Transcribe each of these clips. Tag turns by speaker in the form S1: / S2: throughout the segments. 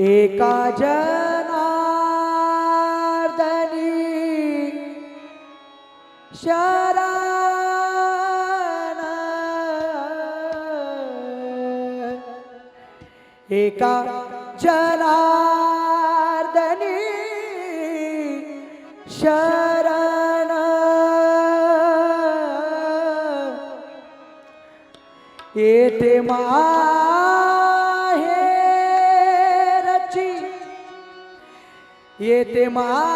S1: एका जनार्दनी शरण. एका जनार्दनी शरण. येते मा येते माहेरची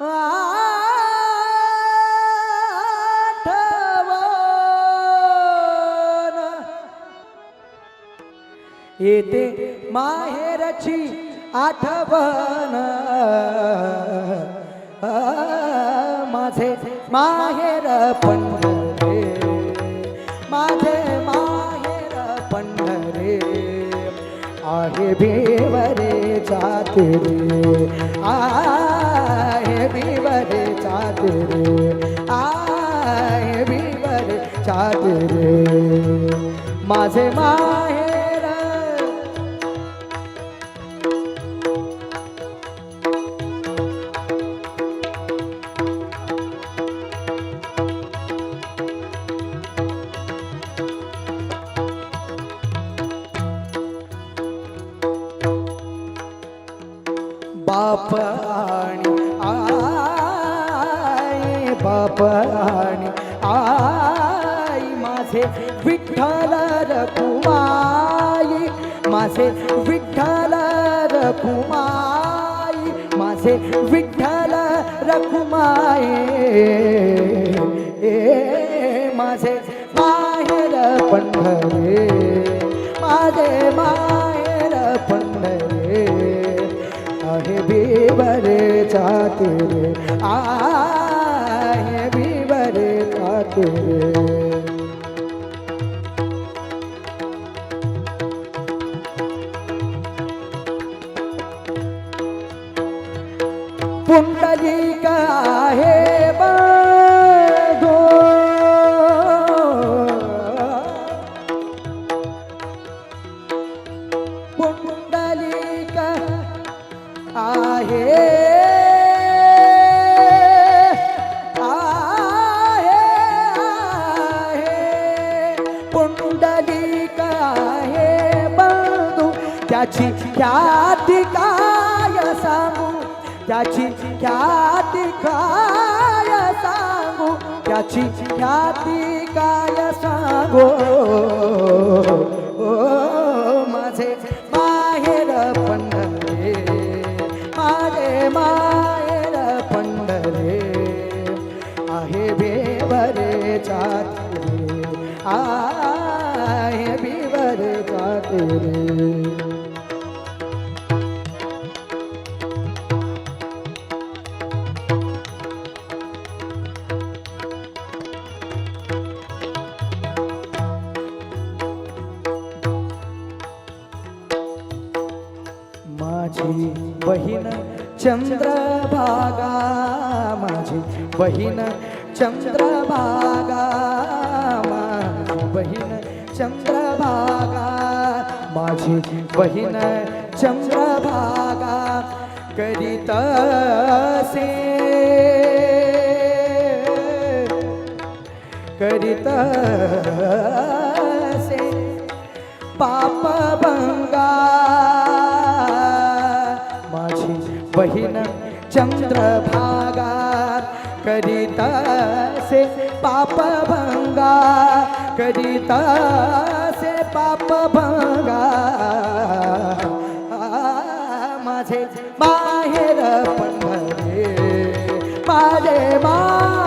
S1: आठवण. येते माहेरची आठवण. माझे माहेर पण आहे भिवरे जाते रे आहे भिवरे जाते रे आहे भिवरे जाते रे माझे मा बाप आणि आई माझे विठ्ठल रखुमाई माझे विठ्ठल रखुमाई माझे विठ्ठल रखुमाई ए माझे माहेर पंढरे माझे माहेर पंढरे आहे बिबरे जाते आहे बिबरे पुंडलिक आहे. त्याची ख्याती काय सांगू? त्याची ख्याती काय सांगू? त्याची ख्याती काय सांगू? माझी बहीण चंद्रभागा माझी बहीण चंद्रभागा माझी बहीण चंद्रभागा माझी बहीण चंद्रभागा करीत से करीत से पाप बहीण चंद्रभागा करीत से पाप भंगा करीत से पाप भंगा माझे माहेर पण माझे माहेर माझे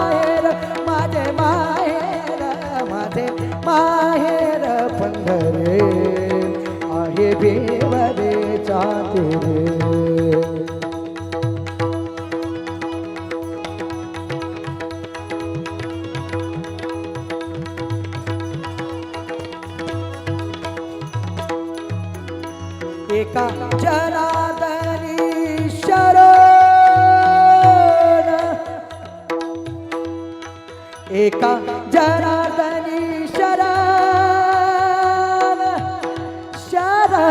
S1: एका जनादरी शरण? एका जनादरी शरण शरण।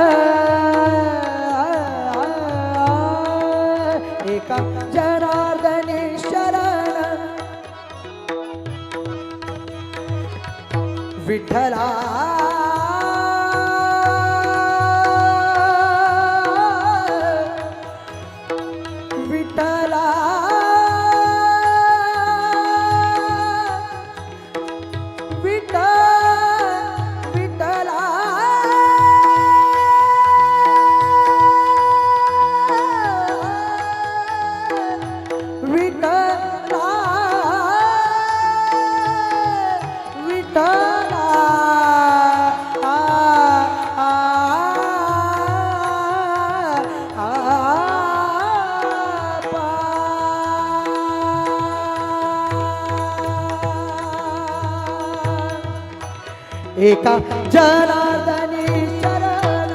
S1: एका जनार्दनी शरण। विठ्ठला एका जनार्दनी शरण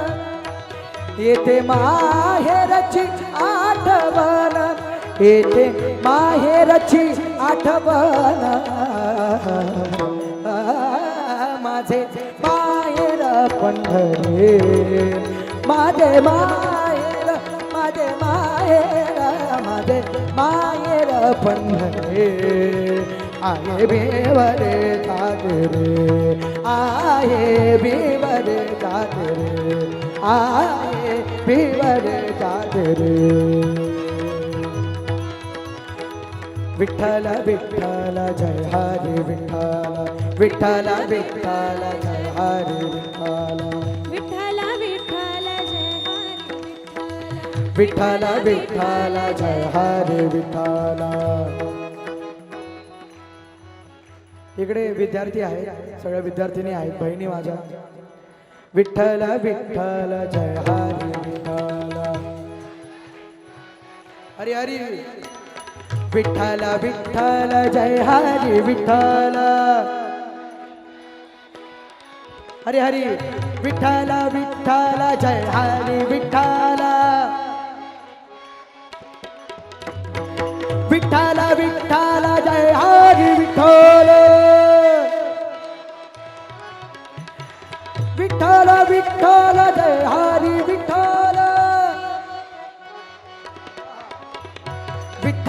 S1: येथे माहेरची आठवण. येथे माहेरची आठवण. माझे माहेर पंढरे. माझे माहेर माझे माहेर माझे माहेर पंढरे. आए बेवर जात रे आए बेवर जात रे आए बेवर जात विठल विठल विठल जय हरि विठल
S2: विठल विठल जय हरि विठल
S1: विठ्ठल विठ्ठल जय हरे विठ्ठल। इकडे विद्यार्थी आहेत सगळ्या विद्यार्थिनी आहेत बहिणी माझ्या. विठ्ठल विठ्ठल जय हरी विठ्ठल. हरी हरी. विठ्ठल विठ्ठल जय हरी विठ्ठल. हरी हरी. विठ्ठल विठ्ठल जय हरी विठ्ठल. विठ्ठल विठ्ठल.